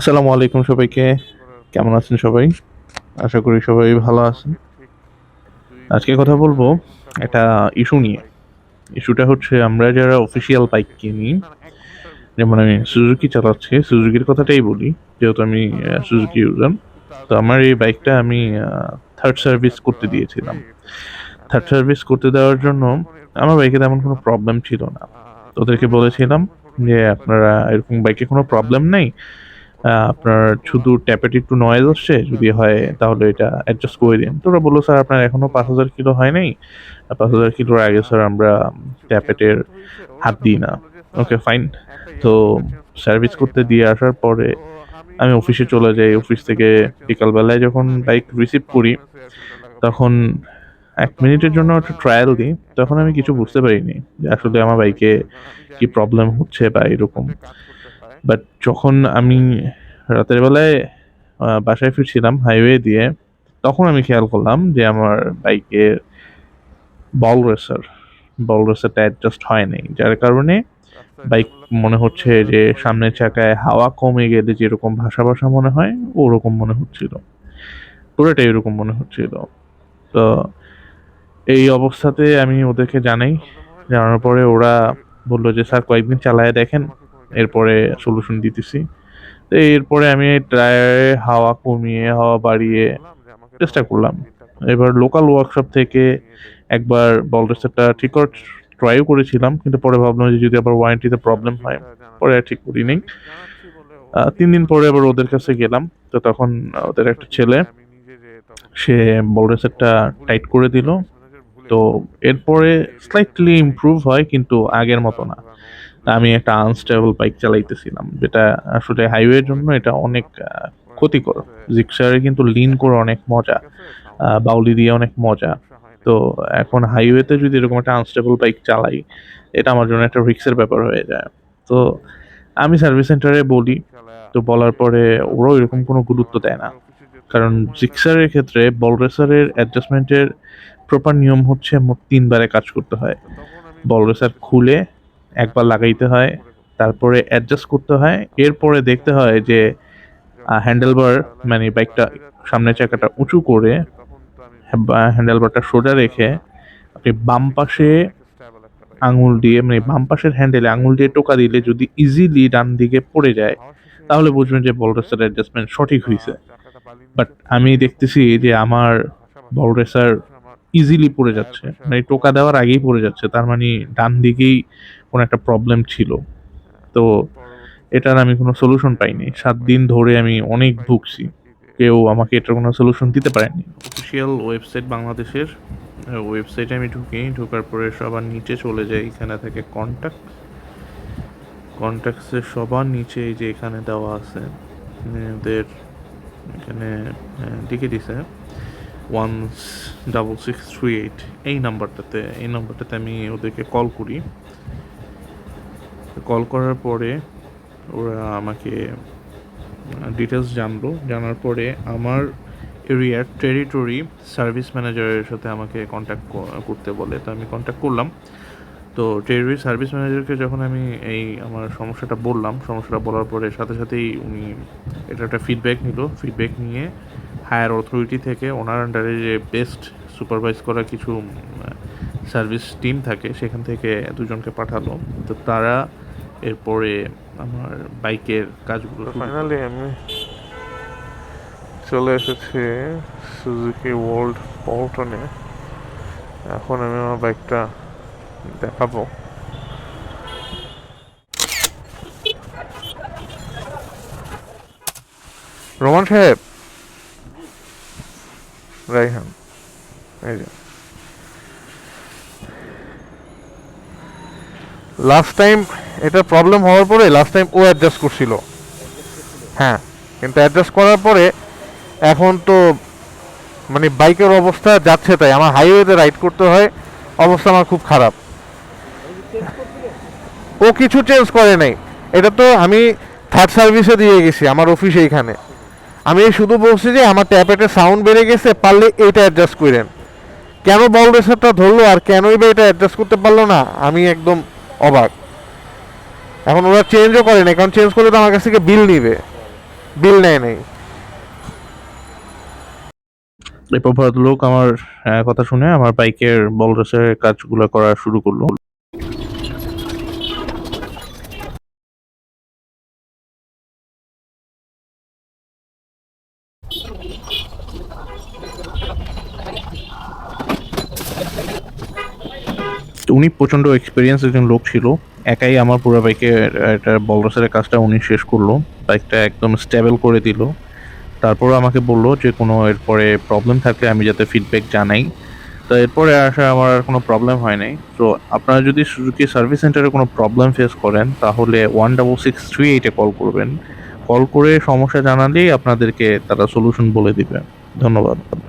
আসসালামু আলাইকুম সবাইকে। কেমন আছেন সবাই? আশা করি সবাই ভালো আছেন। আজকে কথা বলব একটা ইস্যু নিয়ে। ইস্যুটা হচ্ছে আমরা যারা অফিসিয়াল বাইক কিনি, যেমন আমি সুজুকি চালাচ্ছি, সুজুকির কথাটাই বলি, যেহেতু আমি সুজুকি ইউজার তো আমার এই বাইকটা আমি থার্ড সার্ভিস করতে দিয়েছিলাম। থার্ড সার্ভিস করতে দেওয়ার জন্য আমার বাইকে তেমন কোনো প্রবলেম ছিল না। ওদেরকে বলেছিলাম যে আপনারা এরকম বাইকে কোনো প্রবলেম নেই আপনার শুধু ট্যাপেট একটু নয়েজ আসছে, যদি হয় তাহলে এটা অ্যাডজাস্ট করে দিন। তো ওরা বলল, স্যার, আপনার এখনও পাঁচ হাজার কিলো হয় নাই। পাঁচ হাজার কিলোর আগে, স্যার, আমরা ট্যাপেটের হাত দিই না। ওকে ফাইন তো সার্ভিস করতে দিয়ে আসার পরে আমি অফিসে চলে যাই। অফিস থেকে বিকালবেলায় যখন বাইক রিসিভ করি, তখন এক মিনিটের জন্য একটা ট্রায়াল দিই। তখন আমি কিছু বুঝতে পারিনি যে আসলে আমার বাইকে কি প্রবলেম হচ্ছে বা এরকম। বাট যখন আমি রাতের বেলায় বাসায় ফিরছিলাম হাইওয়ে দিয়ে তখন আমি খেয়াল করলাম যে আমার বাইকের বল রেসার বল রেসারটা অ্যাডজাস্ট হয় নাই। যার কারণে বাইক মনে হচ্ছে যে সামনের চাকায় হাওয়া কমে গেলে যেরকম ভাসা ভাসা মনে হয় ওরকম মনে হচ্ছিল। পুরোটাই এরকম মনে হচ্ছিল। তো এই অবস্থাতে আমি ওদেরকে জানাই। জানানোর পরে ওরা বলল যে স্যার কয়েকদিন চালায় দেখেন। এরপরে সলিউশন দিতেছি। তো এরপরে আমি টায়ারে হাওয়া কমিয়ে, হাওয়া বাড়িয়ে চেষ্টা করলাম। এবার লোকাল ওয়ার্কশপ থেকে একবার বল রেসারটা ঠিক করার ট্রাইও করেছিলাম, কিন্তু পরে ভাবলাম যে যদি আবার ওয়ারেন্টিতে প্রবলেম হয়, পরে ঠিক করি নেই তিন দিন পরে আবার ওদের কাছে গেলাম, তো তখন ওদের একটা ছেলে, সে বল রেসারটা টাইট করে দিল। তো এরপরে স্লাইটলি ইমপ্রুভ হয়, কিন্তু আগের মতো না। আমি একটা আনস্টেবল বাইক চালাইতেছিলাম, যেটা আসলে হাইওয়ের জন্য এটা অনেক ক্ষতিকর। জিক্সারে কিন্তু লিন করে অনেক মজা বাউলি দিয়ে অনেক মজা। তো এখন হাইওয়েতে যদি এরকম একটা আনস্টেবল বাইক চালাই, এটা আমার জন্য একটা রিক্সের ব্যাপার হয়ে যায়। তো আমি সার্ভিস সেন্টারে বলি, তো বলার পরে ওরাও এরকম কোনো গুরুত্ব দেয় না। কারণ জিক্সারের ক্ষেত্রে বল রেসারের অ্যাডজাস্টমেন্টের প্রপার নিয়ম হচ্ছে মোট তিনবারে কাজ করতে হয়। বল রেসার খুলে একবার লাগাইতে হয়, তারপরে অ্যাডজাস্ট করতে হয়, এরপরে দেখতে হয় যে হ্যান্ডেলবার মানে বাইকটা সামনের চাকাটা উঁচু করে হ্যান্ডেলবারটা সোজা রেখে আপনি বাম পাশে আঙুল দিয়ে মানে বাম পাশের হ্যান্ডেলে আঙুল দিয়ে টোকা দিলে যদি ইজিলি ডান দিকে পড়ে যায়, তাহলে বুঝবেন যে বল রেসার অ্যাডজাস্টমেন্ট সঠিক হয়েছে বাট আমি দেখতেছি যে আমার বল রেসার ইজিলি পড়ে যাচ্ছে। মানে টোকা দেওয়ার আগেই পড়ে যাচ্ছে তার মানে ডান দিকেই কোনো একটা প্রবলেম ছিল। তো এটার আমি কোনো সলিউশন পাইনি। সাত দিন ধরে আমি অনেক ভুগছি। কেউ আমাকে এটার কোনো সলিউশন দিতে পারেনি। অফিসিয়াল ওয়েবসাইট বাংলাদেশের ওয়েবসাইটে আমি ঢুকি। ঢোকার পরে সবার নিচে চলে যাই এখানে থেকে কন্ট্যাক্ট কন্ট্যাক্টসের সবার নিচে এই যে এখানে দেওয়া আছে। ওদের এখানে লিখে দিছে। One double six three eight এই নাম্বারটাতে এই নাম্বারটাতে আমি ওদেরকে কল করি। কল করার পরে ওরা আমাকে ডিটেলস জানলো। জানার পরে আমার এরিয়ার টেরিটরি সার্ভিস ম্যানেজারের সাথে আমাকে কন্ট্যাক্ট করতে বলে। তো আমি কন্ট্যাক্ট করলাম। তো টেরিটরি সার্ভিস ম্যানেজারকে যখন আমি এই আমার সমস্যাটা বললাম, সমস্যাটা বলার পরে সাথে সাথেই উনি এটা একটা ফিডব্যাক নিল। ফিডব্যাক নিয়ে হায়ার অথরিটি থেকে ওনার আন্ডারে যে বেস্ট সুপারভাইজ করা কিছু সার্ভিস টিম থাকে সেখান থেকে দুজনকে পাঠালো। তো তারা এরপরে আমার বাইকের কাজগুলো ফাইনালি আমি চলে এসেছি সুজুকি ওয়ার্ল্ড পল্টনে এখন আমি আমার বাইকটা দেখাবো। রোমান সাহেব রাইহান এই লাস্ট টাইম এটা প্রবলেম হওয়ার পরে লাস্ট টাইম ও অ্যাডজাস্ট করছিল। হ্যাঁ কিন্তু অ্যাডজাস্ট করার পরে এখন তো মানে বাইকের অবস্থা যাচ্ছে তাই, আমার হাইওয়েতে রাইড করতে হয়, অবস্থা আমার খুব খারাপ। ও কিছু চেঞ্জ করে নাই। এটা তো আমি থার্ড সার্ভিসে দিয়ে গেছি, আমার অফিসে এইখানে। আমি শুধু বলছি যে আমার ট্যাপেটের সাউন্ড বেড়ে গেছে, পারলে এইটা অ্যাডজাস্ট করেন। কেন বল রেসারটা ধরলো আর কেনই বা এটা অ্যাডজাস্ট করতে পারল না? আমি একদম অবাক। এখন ওরা চেঞ্জও করে না কারণ চেঞ্জ করলে তো আমার কাছ থেকে বিল নিবে। বিল নেয় নাই। এরপর ভদ্রলোক আমার কথা শুনে আমার বাইকের বলরেসের কাজগুলো করা শুরু করল। উনি প্রচণ্ড এক্সপিরিয়েন্স একজন লোক ছিল। একাই আমার পুরো বাইকের একটা বলরেসের কাজটা উনি শেষ করল। বাইকটা একদম স্টেবল করে দিল। তারপর আমাকে বলল যে, কোনো এরপরে প্রবলেম থাকলে আমি যাতে ফিডব্যাক জানাই। তো এরপরে আসা আমার আর কোনো প্রবলেম হয় নাই। তো আপনারা যদি সুজুকি সার্ভিস সেন্টারে কোনো প্রবলেম ফেস করেন, তাহলে ওয়ান ডাবল সিক্স থ্রি এইটে কল করবেন। কল করে সমস্যা জানালেই আপনাদেরকে তারা সলিউশন বলে দিবে। ধন্যবাদ।